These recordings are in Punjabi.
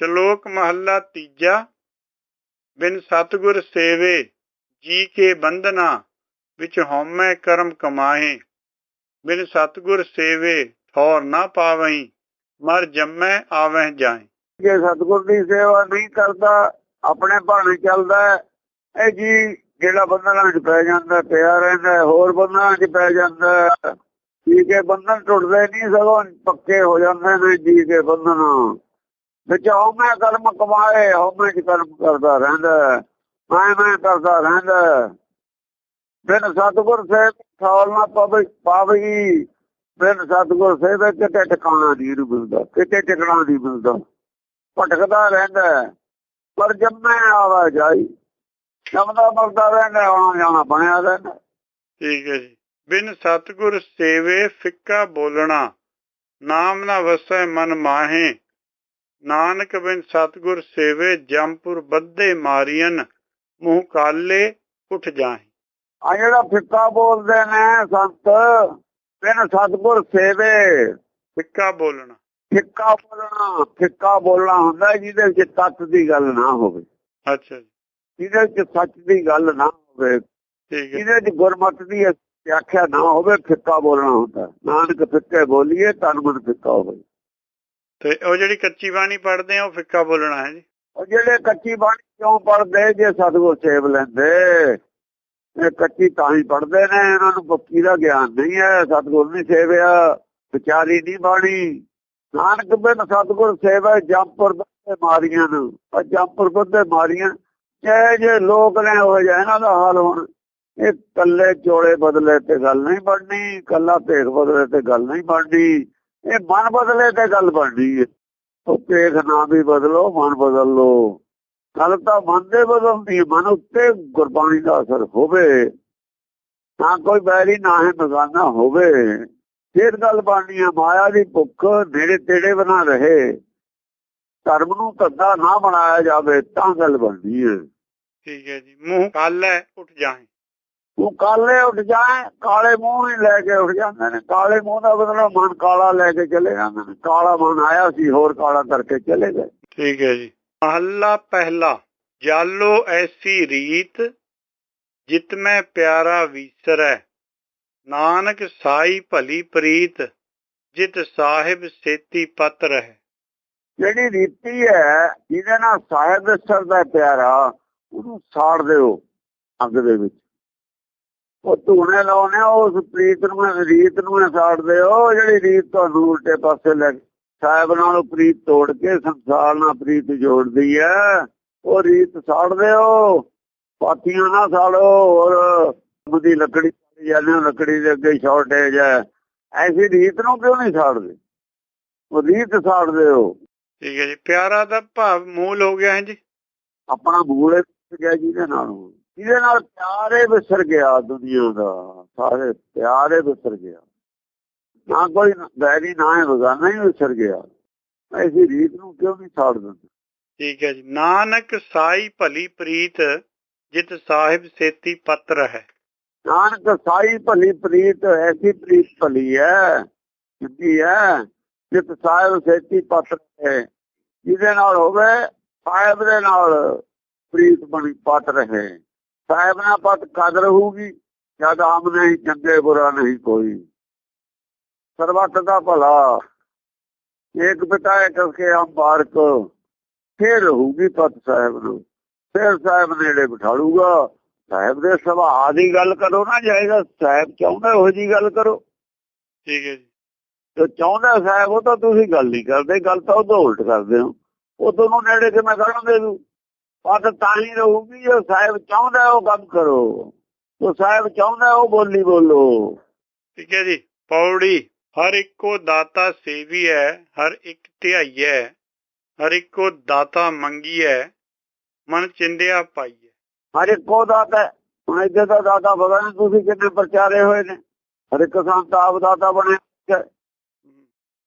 ਸ਼ਲੋਕ ਮਹੱਲਾ ਤੀਜਾ ਬਿਨ ਸਤਗੁਰ ਸੇਵੇ ਜੀ ਕੇ ਬੰਧਨਾ ਵਿੱਚ ਹਉਮੈ ਕਰਮ ਕਮਾਹੇ। ਬਿਨ ਸਤਗੁਰ ਸੇਵੇ ਠੌਰ ਨਾ ਪਾਵਹੀਂ ਮਰ ਜੰਮੈ ਆਵਹਿ ਜਾਏ ਜੇ ਸਤਿਗੁਰ ਦੀ ਸੇਵਾ ਨਹੀਂ ਕਰਦਾ ਆਪਣੇ ਭਾਣੇ ਚੱਲਦਾ ਹੈ, ਇਹ ਜੀ ਜਿਹੜਾ ਬੰਧਨਾਂ 'ਚ ਪੈ ਜਾਂਦਾ ਪਿਆ ਰਹਿੰਦਾ ਹੋਰ ਬੰਧਨਾਂ 'ਚ ਪੈ ਜਾਂਦਾ ਜੀ ਕੇ ਬੰਧਨ ਟੁੱਟਦੇ ਨਹੀਂ ਸਗੋਂ ਪੱਕੇ ਹੋ ਜਾਂਦੇ ਨੇ ਜੀ ਕੇ ਬੰਧਨ। ਵਿੱਚ ਹਉਮੈ ਕਰਮ ਕਮਾਏ ਹਉਮੈ 'ਚ ਕਰਮ ਕਰਦਾ ਰਹਿੰਦਾ, ਮੈਂ ਮੈਂ ਕਰਦਾ ਰਹਿੰਦਾ। ਬਿਨ ਸਤਿਗੁਰ ਸੇਵ ਠੌਲ ਨਾ ਪਵੇ ਪਾਵਈ, ਬਿਨ ਸਤਿਗੁਰ ਸੇਵੇ ਕਿਤੇ ਟਿਕਾਣਾ ਨਹੀਂ ਇਹਨੂੰ ਕਿਤੇ ਟਿਕਣਾ ਨਹੀਂ ਮਿਲਦਾ। ਭਟਕਦਾ ਰਹਿੰਦਾ, ਪਰ ਜੰਮੇ ਆਵਾ ਜਾਈ ਜਮਦਾ ਮਰਦਾ ਰਹਿੰਦਾ, ਆਉਣਾ ਜਾਣਾ ਬਣਿਆ ਰਹਿੰਦਾ। ਠੀਕ ਹੈ ਜੀ। ਬਿਨ ਸਤਗੁਰ ਸੇਵੇ ਫਿੱਕਾ ਬੋਲਣਾ, ਨਾਮ ਨਾ ਵਸੈ ਮਨ ਮਾਹੇ ਨਾਨਕ ਬਿਨ ਸਤਗੁਰ ਸੇਵੇ ਜੰਪੁਰ ਬੱਧੇ ਮਾਰੀਅਨ ਮੂੰਹ ਕਾਲੇ ਉੱਠ ਜਾਹੇ। ਆ ਜਿਹੜਾ ਫਿੱਕਾ ਬੋਲਦੇ ਨੇ ਸੰਤ ਬਿਨ ਸਤਿਗੁਰ ਸੇਵੇ। ਫਿੱਕਾ ਬੋਲਣਾ। ਫਿੱਕਾ ਬੋਲਣਾ ਫਿੱਕਾ ਬੋਲਣਾ ਹੁੰਦਾ ਜਿਹਦੇ ਵਿੱਚ ਤੱਤ ਦੀ ਗੱਲ ਨਾ ਹੋਵੇ। ਅੱਛਾ ਜੀ। ਜਿਹਦੇ ਵਿੱਚ ਸੱਚ ਦੀ ਗੱਲ ਨਾ ਹੋਵੇ ਠੀਕ ਹੈ। ਜਿਹਦੇ ਵਿੱਚ ਗੁਰਮਤਿ ਦੀ ਵਿਆਖਿਆ ਨਾ ਹੋਵੇ ਫਿੱਕਾ ਬੋਲਣਾ ਹੁੰਦਾ ਨਾਨਕ ਫਿੱਕੇ ਬੋਲੀਏ ਤਨ ਮਨ ਫਿੱਕਾ ਹੋਵੇ। ਤੇ ਉਹ ਜਿਹੜੀ ਕੱਚੀ ਬਾਣੀ ਪੜ੍ਹਦੇ ਆ, ਉਹ ਫਿੱਕਾ ਬੋਲਣਾ ਹੈ ਜੀ। ਉਹ ਜਿਹੜੇ ਕੱਚੀ ਬਾਣੀ ਕਿਉਂ ਪੜਦੇ ਜੇ ਸਤਿਗੁਰ ਸੇਵ ਲੈਂਦੇ ਇਹ ਕੱਚੀ ਤਾਂ ਹੀ ਪੜਦੇ ਨੇ, ਇਹਨਾਂ ਨੂੰ ਪੱਕੀ ਦਾ ਗਿਆਨ ਨਹੀਂ ਹੈ। ਸਤਿਗੁਰ ਨਹੀਂ ਸੇਵਿਆ, ਵਿਚਾਰੀ ਨਹੀਂ ਬਾਣੀ। ਨਾਨਕ ਬਿਨ ਸਤਿਗੁਰ ਸੇਵਾ, ਜੰਪੁਰ ਬੱਦੇ ਮਾਰੀਆਂ ਨੂੰ। ਆ ਜੰਪੁਰ ਬੱਦੇ ਮਾਰੀਆਂ ਜੇ ਜੇ ਲੋਕ ਨੇ ਹੋ ਜਾਏ ਇਹਨਾਂ ਦਾ ਹਾਲ ਹੁਣ। ਇਹ ਕੱਲੇ ਚੋਲੇ ਬਦਲੇ ਤੇ ਗੱਲ ਨਹੀਂ ਬਣਨੀ ਕੱਲਾ ਭੇਖ ਬਦਲੇ ਤੇ ਗੱਲ ਨਹੀਂ ਬਣਨੀ। ਇਹ ਮਨ ਬਦਲੇ ਤੇ ਗੱਲ ਬਣਨੀ ਹੈ ਉਹ ਭੇਖ ਨਾ ਵੀ ਬਦਲੋ, ਮਨ ਬਦਲ ਲੋ। ਗੱਲ ਤਾਂ ਮਨ ਦੇ ਬਦਲਦੀ ਮਨ ਉੱਤੇ ਗੁਰਬਾਣੀ ਦਾ ਅਸਰ ਹੋਵੇ, ਨਾ ਕੋਈ ਬੈਰੀ, ਨਾ ਹੈ ਬਗਾਨਾ ਹੋਵੇ। ਫਿਰ ਗੱਲ ਬਣਨੀ ਹੈ ਮਾਇਆ ਦੀ ਭੁੱਖ ਨੇੜੇ ਤੇੜੇ ਬਣਾ ਰਹੇ। ਧਰਮ ਨੂੰ ਧੰਦਾ ਨਾ ਬਣਾਇਆ ਜਾਵੇ, ਤਾਂ ਗੱਲ ਬਣਦੀ ਹੈ ਠੀਕ ਹੈ ਜੀ। ਮੂੰਹ ਕੱਲ ਹੈ, ਉੱਠ ਜਾਏ ਉਹ ਕਾਲੇ ਉੱਠ ਜਾਏ ਕਾਲੇ ਮੂੰਹ ਹੀ ਲੈ ਕੇ ਉੱਠ ਜਾਂਦੇ ਨੇ। ਕਾਲੇ ਮੂੰਹ ਦਾ ਮਤਲਬ ਮਨ ਕਾਲਾ ਲੈ ਕੇ ਚਲੇ ਜਾਂਦੇ ਨੇ। ਕਾਲਾ ਮਨ ਆਇਆ ਸੀ ਹੋਰ ਕਾਲਾ ਕਰਕੇ ਚਲੇ ਗਏ। ਠੀਕ ਹੈ ਜੀ। ਮਹੱਲਾ ਪਹਿਲਾ ਜਾਲੋ ਐਸੀ ਰੀਤ ਜਿਤ ਮੈਂ ਪਿਆਰਾ ਵੀਸਰੈ। ਨਾਨਕ ਸਾਈ ਭਲੀ ਪ੍ਰੀਤ ਜਿਤ ਸਾਹਿਬ ਸੇਤੀ ਪਤ ਰਹਿ। ਜਿਹੜੀ ਰੀਤੀ ਹੈ ਜਿਹਦੇ ਨਾਲ ਸਾਹਿਬ ਸਰ ਦਾ ਪਿਆਰਾ ਉਹਨੂੰ ਸਾੜ ਦਿਓ ਅੱਗ ਦੇ ਵਿੱਚ। ਉਹ ਧੂਣੇ ਲਾਉਣੇ ਉਸ ਪ੍ਰੀਤ ਨੂੰ ਰੀਤ ਨੂੰ ਨਾ ਸਾੜ ਦਿਓ ਜਿਹੜੀ ਰੀਤ ਤੁਹਾਨੂੰ ਉਲਟੇ ਪਾਸੇ ਲੈ ਸਾਹਿਬ ਨਾਲੋਂ ਪ੍ਰੀਤ ਤੋੜ ਕੇ ਸੰਸਾਰ ਨਾਲ ਪ੍ਰੀਤ ਜੋੜਦੀ ਹੈ ਉਹ ਰੀਤ ਸਾੜ ਦਿਓ ਪਾਤੀਆਂ ਨਾ ਸਾੜੋ ਔਰ ਉਹਦੀ ਲੱਕੜੀ ਜਾਂਦੇ ਲੱਕੜੀ ਦੇ ਅੱਗੇ ਸ਼ਾਰਟੇਜ ਹੈ ਐਸੀ ਰੀਤ ਨੂੰ ਕਿਉਂ ਨਹੀਂ ਸਾੜਦੇ? ਉਹ ਰੀਤ ਸਾੜ ਦਿਓ। ਠੀਕ ਹੈ ਜੀ ਪਿਆਰਾ ਦਾ ਭਾਵ ਮੂਲ ਹੋ ਗਿਆ ਹੈ ਜੀ। ਆਪਣਾ ਮੂਲੇ ਵਿਸਰ ਗਿਆ ਜਿਹਦੇ ਨਾਲ ਜਿਹਦੇ ਨਾਲ ਪਿਆਰੇ ਵਿਸਰ ਗਿਆ ਦੁਨੀਆ ਦਾ ਸਾਰੇ ਪਿਆਰੇ ਵਿਸਰ ਗਿਆ। ਨਾ ਕੋਈ ਬੈਰੀ ਨਾ ਹੈ ਬਗਾਨਾ ਹੀ ਵਿਸਰ ਗਿਆ। ਐਸੀ ਰੀਤ ਨੂੰ ਕਿਉਂ ਨਹੀਂ ਛਾੜ ਦਿੰਦੇ? ਠੀਕ ਹੈ ਜੀ। ਨਾਨਕ ਸਾਈ ਭਲੀ ਪ੍ਰੀਤ ਜਿਤ ਸਾਹਿਬ ਸੇਤੀ ਪਤ ਰਹਿ। ਨਾਨਕ ਸਾਈ ਭਲੀ ਪ੍ਰੀਤ ਐਸੀ ਪ੍ਰੀਤ ਭਲੀ ਹੈ ਸਿੱਧੀ ਹੈ ਜਿਤ ਸਾਹਿਬ ਸੇਤੀ ਪਤ ਹੈ ਜਿਹਦੇ ਨਾਲ ਹੋਵੇ ਸਾਹਿਬ ਦੇ ਨਾਲ ਪ੍ਰੀਤ ਬਣੀ ਪਤ ਰਹੇ। ਸਾਹਿਬ ਪਤ ਕਦ ਰਹੂਗੀ ਜਦ ਆਮ ਨਹੀਂ ਚੰਗੇ ਬੁਰਾ ਨਹੀਂ ਕੋਈ। ਸਰਬੱਤ ਦਾ ਭਲਾ। ਇੱਕ ਪਿਤਾ ਇੱਕ ਕੇ ਆਮ ਬਾਰਕ ਫੇਰ ਰਹੂਗੀ ਪਤ ਸਾਹਿਬ ਨੂੰ। ਫੇਰ ਸਾਹਿਬ ਨੇੜੇ ਬਿਠਾੜੂਗਾ। ਸਾਹਿਬ ਦੇ ਸੁਭਾਅ ਦੀ ਗੱਲ ਕਰੋ ਨਾ ਜਾਏਗਾ ਸਾਹਿਬ ਚਾਹੁੰਦਾ ਉਹ ਜੀ ਗੱਲ ਕਰੋ। ਠੀਕ ਹੈ ਜੀ। ਜੋ ਚਾਹੁੰਦਾ ਸਾਹਿਬ ਉਹ ਤਾਂ ਤੁਸੀਂ ਗੱਲ ਨਹੀਂ ਕਰਦੇ ਗੱਲ ਤਾਂ ਉਹਦੋਂ ਉਲਟ ਕਰਦੇ ਹੋ। ਉਹ ਤੁਹਾਨੂੰ ਨੇੜੇ ਕਿਵੇਂ ਕਰਨਗੇ ਨੂੰ ਪਤ ਤਾਂ ਹੀ ਰਹੂਗੀ ਜੋ ਸਾਹਿਬ ਚਾਹੁੰਦਾ ਉਹ ਕੰਮ ਕਰੋ। ਜੋ ਸਾਹਿਬ ਚਾਹੁੰਦਾ ਉਹ ਬੋਲੀ ਬੋਲੋ। ਠੀਕ ਹੈ ਜੀ। ਪੌੜੀ ਹਰ ਇੱਕੋ ਦਾਤਾ ਸੇਵੀਐ ਹਰ ਇੱਕ ਧਿਆਈਐ ਹਰ ਇੱਕੋ ਦਾਤਾ ਮੰਗੀਐ ਮਨ ਚਿੰਦਿਆ ਪਾਈਐ ਹਰ ਇੱਕ ਦਾਤਾ ਹੈ। ਹੁਣ ਇੱਥੇ ਦਾ ਦਾਤਾ ਪਤਾ ਨਹੀਂ ਤੁਸੀਂ ਕਿੰਨੇ ਪ੍ਰਚਾਰੇ ਹੋਏ ਨੇ। ਹਰ ਇੱਕ ਸੰਤ ਆਪ ਦਾਤਾ ਬਣੇ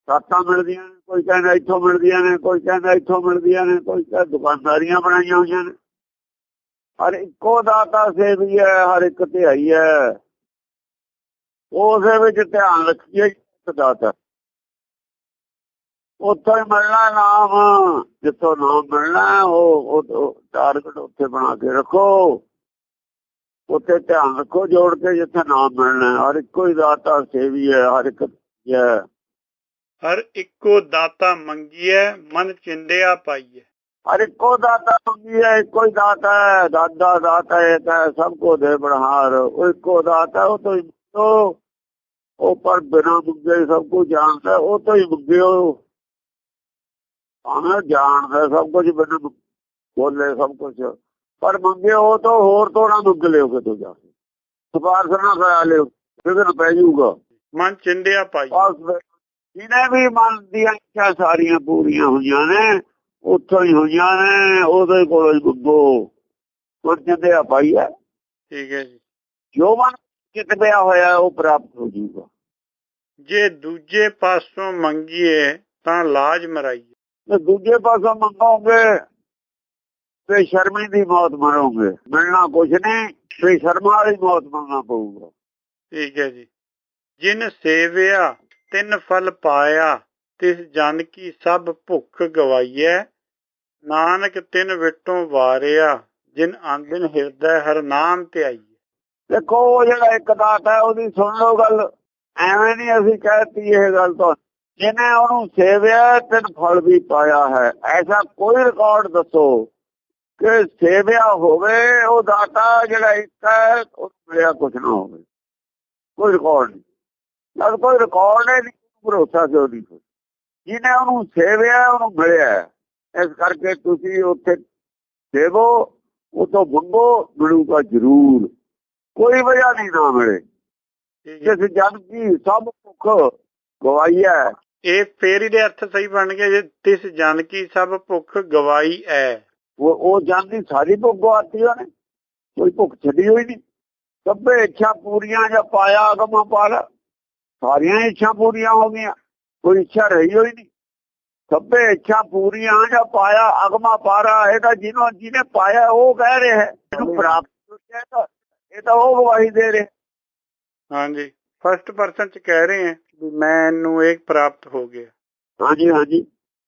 ਦਾਤਾਂ ਮਿਲਦੀਆਂ ਨੇ, ਕੋਈ ਕਹਿੰਦਾ ਇੱਥੋਂ ਮਿਲਦੀਆਂ ਨੇ, ਕੋਈ ਕਹਿੰਦਾ ਇੱਥੋਂ ਮਿਲਦੀਆਂ ਨੇ, ਕੋਈ ਕਹਿੰਦਾ ਦੁਕਾਨਦਾਰੀਆਂ ਬਣਾਈਆਂ ਹੋਈਆਂ ਨੇ। ਹਰ ਇੱਕੋ ਦਾਤਾ ਸੇਵੀ ਹੈ ਹਰ ਇੱਕ ਧਿਆਈ ਹੈ। ਉਸੇ ਵਿੱਚ ਧਿਆਨ ਰੱਖੀਏ ਦਾਤਾ। ਉੱਥੋਂ ਹੀ ਮਿਲਣਾ ਨਾਮ, ਜਿੱਥੋਂ ਨਾਮ ਮਿਲਣਾ, ਉਹ ਟਾਰਗੇਟ ਉੱਥੇ ਬਣਾ ਕੇ ਰੱਖੋ। ਉੱਥੇ ਧਿਆਨ ਰੱਖੋ ਜੋੜ ਕੇ ਜਿੱਥੇ ਨਾਮ ਮਿਲਣਾ ਹਰ ਇੱਕੋ ਹੀ ਦਾਤਾ ਸੇਵੀ ਹੈ, ਹਰ ਇੱਕ ਹੈ। ਹਰ ਇੱਕੋ ਦਾਤਾ ਮੰਗੀਐ ਮਨ ਚਿੰਦਿਆ ਪਾਈਐ ਹਰ ਇੱਕੋ ਦਾਤਾ ਮੰਗੀ ਹੈ ਇੱਕੋ ਹੀ ਦਾਤਾ ਹੈ ਦਾਦਾ ਦਾਤਾ ਇੱਕ ਹੈ ਸਭ ਕੋ ਦੇ ਬੜਹਾਰ ਉਹ ਇੱਕੋ ਦਾਤਾ ਉਹ ਤੋਂ ਹੀ ਮੰਗੋ ਉਹ ਪਰ ਬਿਨਾ ਮੰਗੇ ਸਭ ਕੁਝ ਜਾਣਦਾ ਉਹ ਤੋਂ ਹੀ ਮੰਗਿਓ ਆਣਾ ਜਾਣਦਾ ਸਭ ਕੁਝ ਬਿਨਾ ਮੰਗ- ਬੋਲੇ ਸਭ ਕੁਝ ਪਰ ਮੰਗੇ ਉਹ ਤੋਂ ਹੋਰ ਤੋਂ ਨਾ ਮੰਗ ਲਿਓ ਕਿਤੋਂ ਜਾ ਕੇ ਸਪਾਰਸ਼ ਨਾ ਕਰਾ ਲਿਓ ਫਿਰ ਪੈ ਜਾਊਗਾ ਮਨ ਚਿੰਦਿਆ ਪਾਈਐ ਬਸ ਫਿਰ ਜਿਹਨੇ ਵੀ ਮਨ ਦੀਆਂ ਇੱਛਾ ਸਾਰੀਆਂ ਪੂਰੀਆਂ ਹੋਈਆਂ ਨੇ ਉੱਥੋਂ ਹੀ ਹੋਈਆਂ ਨੇ ਉਹਦੇ ਕੋਲ ਹੀ ਮੰਗੋ ਮਰਜਦੇ ਆ ਭਾਈ ਹੈ ਠੀਕ ਹੈ ਜੀ। ਜੋ ਮਨ ਚਿਤ ਪਿਆ ਹੋਇਆ ਉਹ ਪ੍ਰਾਪਤ ਹੋ ਜਾਊਗਾ। ਜੇ ਦੂਜੇ ਪਾਸੋਂ ਮੰਗੀਏ ਤਾਂ ਲਾਜ ਮਰਾਈਏ। ਤੇ ਦੂਜੇ ਪਾਸੋਂ ਮੰਗੋਗੇ ਤੇ ਸ਼ਰਮੀ ਦੀ ਮੌਤ ਮਰੋਗੇ। ਮਿਲਣਾ ਕੁਛ ਨਹੀਂ ਤੇ ਸ਼ਰਮਾ ਵਾਲੀ ਮੌਤ ਮੰਗਣਾ ਪਊਗਾ। ਠੀਕ ਹੈ ਜੀ। ਜਿਨ ਸੇਵਿਆ ਤਿੰਨ ਫਲ ਪਾਇਆ, ਤਿਸ ਜਨ ਕੀ ਸਭ ਭੁੱਖ ਗਵਾਈਐ। ਨਾਨਕ ਤਿੰਨ ਵਿਟੋਂ ਵਾਰਿਆ, ਜਿਨ ਆਂਦਨ ਹਿਰਦੈ ਹਰ ਨਾਮ ਧਿਆਈਐ। ਦੇਖੋ ਜਿਹੜਾ ਇੱਕ ਦਾਤ ਹੈ, ਉਹਦੀ ਸੁਣ ਲਓ ਗੱਲ। ਐਵੇਂ ਨਹੀਂ ਅਸੀਂ ਕਹਿਤੀ ਇਹ ਗੱਲ ਤਾਂ। ਜਿਹਨੇ ਉਹਨੂੰ ਸੇਵਿਆ, ਤਿੰਨ ਫਲ ਵੀ ਪਾਇਆ ਹੈ। ਐਸਾ ਕੋਈ ਰਿਕਾਰਡ ਦੱਸੋ ਕਿ ਸੇਵਿਆ ਹੋਵੇ, ਉਹ ਦਾਤਾ ਜਿਹੜਾ ਇੱਕ ਹੈ ਉਹ ਮਿਲਿਆ ਕੁਝ ਨਾ ਹੋਵੇ। ਕੋਈ ਰਿਕਾਰਡ ਨਹੀਂ। ਜਦ ਕੋਈ ਰਿਕਾਰਡ ਹੈ ਨਹੀਂ ਭਰੋਸਾ ਕਿਉਂ ਨਹੀਂ ਜਿਹਨੇ ਉਹਨੂੰ ਸੇਵਿਆ ਉਹਨੂੰ ਮਿਲਿਆ। ਇਸ ਕਰਕੇ ਤੁਸੀਂ ਉੱਥੇ ਸੇਵੋ ਉਹ ਤੋਂ ਮੰਗੋ ਮਿਲੂਗਾ ਜ਼ਰੂਰ। ਕੋਈ ਵਜ੍ਹਾ ਨਹੀਂ ਨਾ ਮਿਲੇ। ਜਿਸ ਜਨ ਕੀ ਸਭ ਭੁੱਖ ਗਵਾਈਆ ਇਹ ਫੇਰ ਇਹਦੇ ਅਰਥ ਸਹੀ ਬਣ ਗਏ ਜੇ ਤਿਸ ਜਨ ਕੀ ਸਭ ਭੁੱਖ ਗਵਾਈ ਐ। ਉਹ ਉਹ ਜਨ ਦੀ ਸਾਰੀ ਭੁੱਖ ਗਵਾਤੀ ਉਹਨੇ। ਕੋਈ ਭੁੱਖ ਛੱਡੀ ਹੋਈ ਨਹੀਂ। ਸਭੇ ਇੱਛਾ ਪੂਰੀਆਂ ਜਾਂ ਪਾਇਆ ਅਗਮਾ ਪਾਲ ਸਾਰੀਆਂ ਇੱਛਾ ਪੂਰੀਆਂ ਹੋ ਗਈਆਂ। ਕੋਈ ਇੱਛਾ ਰਹੀ ਹੋਈ ਨਹੀਂ। ਸਭੇ ਇੱਛਾ ਪੂਰੀਆਂ ਜਾਂ ਪਾਇਆ ਅਗਮਾ ਪਾਰਾ ਇਹ ਤਾਂ ਜਿਹਨੂੰ ਜਿਹਨੇ ਪਾਇਆ ਉਹ ਕਹਿ ਰਿਹਾ ਹੈ। ਇਹਨੂੰ ਪ੍ਰਾਪਤ ਹੋ ਗਿਆ ਤਾਂ ਇਹ ਤਾਂ ਉਹ ਗਵਾਹੀ ਦੇ ਰਿਹਾ। ਹਾਂਜੀ। ਫਸਟ ਪਰਸਨ ਚ ਕਹਿ ਰਹੇ ਹੈ ਵੀ ਮੈਨੂੰ ਇਹ ਪ੍ਰਾਪਤ ਹੋ ਗਿਆ। ਹਾਂਜੀ ਹਾਂਜੀ।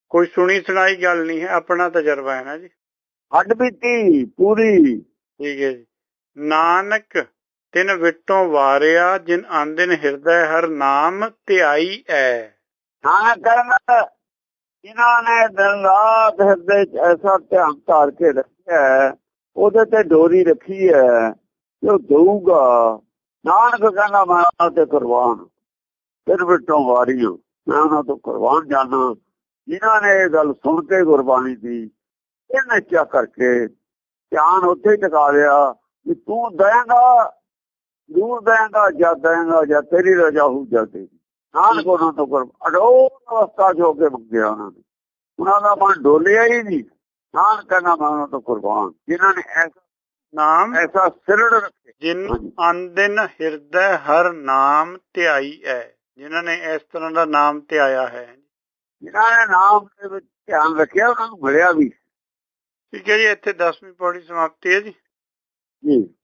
ਕੋਈ ਸੁਣੀ ਸੁਣਾਈ ਗੱਲ ਨਹੀਂ ਹੈ। ਆਪਣਾ ਤਜਰਬਾ ਹੈ ਨਾ ਜੀ। ਹੱਡ ਬੀਤੀ ਪੂਰੀ। ਠੀਕ ਹੈ ਜੀ। ਨਾਨਕ ਤਿਨ ਵਿਟੋਂ ਵਾਰਿਆ ਜਿਨ ਆਂਦਨ ਹਿਰਦੈ ਹਰ ਨਾਮ ਧਿਆਈ ਐ। ਨਾ ਕਰਨਾ ਜਿਨ੍ਹਾਂ ਨੇ ਦਿਨ ਰਾਤ ਹਿਰਦੇ 'ਚ ਐਸਾ ਧਿਆਨ ਧਾਰ ਕੇ ਰੱਖਿਆ ਉਹਦੇ ਤੇ ਡੋਰੀ ਰੱਖੀ ਹੈ ਕਿ ਦਊਗਾ। ਨਾਨਕ ਕਹਿੰਦਾ, ਮੈਂ ਉਹਨਾਂ ਤੇ ਕੁਰਬਾਨ ਫਿਰ ਵਿਟੋਂ ਵਾਰੀਓ, ਮੈਂ ਉਹਨਾਂ ਤੋਂ ਕੁਰਬਾਨ ਜਾਣਾ ਜਿਨ੍ਹਾਂ ਨੇ ਇਹ ਗੱਲ ਸੁਣ ਕੇ ਗੁਰਬਾਣੀ ਦੀ ਇਹ ਨੱਚਾ ਕਰਕੇ ਧਿਆਨ ਉੱਥੇ ਹੀ ਟਿਕਾ ਲਿਆ ਕਿ ਤੂੰ ਦੇਂਗਾ ਦੂਰ ਦੇਂਗਾ ਜਦ ਦੇਂਗਾ ਜਾਂ ਤੇਰੀ ਰਜਾ ਹੋ ਜਾਂਦੀ ਨਾਨਕ ਉਹਨਾਂ ਤੋਂ ਕਰ ਅਡੋਲ ਅਵਸਥਾ ਹੋ ਕੇ ਮੰਗਿਆ ਉਹਨਾਂ ਨੇ। ਉਹਨਾਂ ਦਾ ਮਨ ਡੋਲਿਆ ਹੀ ਨਹੀਂ। ਨਾਨਕ ਕਹਿੰਦਾ ਮੈਂ ਉਹਨਾਂ ਤੋਂ ਕੁਰਬਾਨ। ਜਿਨ੍ਹਾਂ ਨੇ ਐਸਾ ਨਾਮ ਐਸਾ ਸਿਰੜ ਰੱਖੇ ਜਿਨ। ਆਂਦਨ ਹਿਰਦੈ ਹਰ ਨਾਮ ਧਿਆਈ ਐ। ਜਿਨ੍ਹਾਂ ਨੇ ਇਸ ਤਰ੍ਹਾਂ ਦਾ ਨਾਮ ਧਿਆਇਆ ਹੈ। ਜਿਨ੍ਹਾਂ ਨੇ ਨਾਮ ਦੇ ਵਿੱਚ ਧਿਆਨ ਰੱਖਿਆ ਉਹਨਾਂ ਨੂੰ ਮਿਲਿਆ ਵੀ। ਠੀਕ ਹੈ ਜੀ ਇੱਥੇ 10ਵੀਂ ਪੌੜੀ ਸਮਾਪਤੀ ਹੈ ਜੀ। ਜੀ।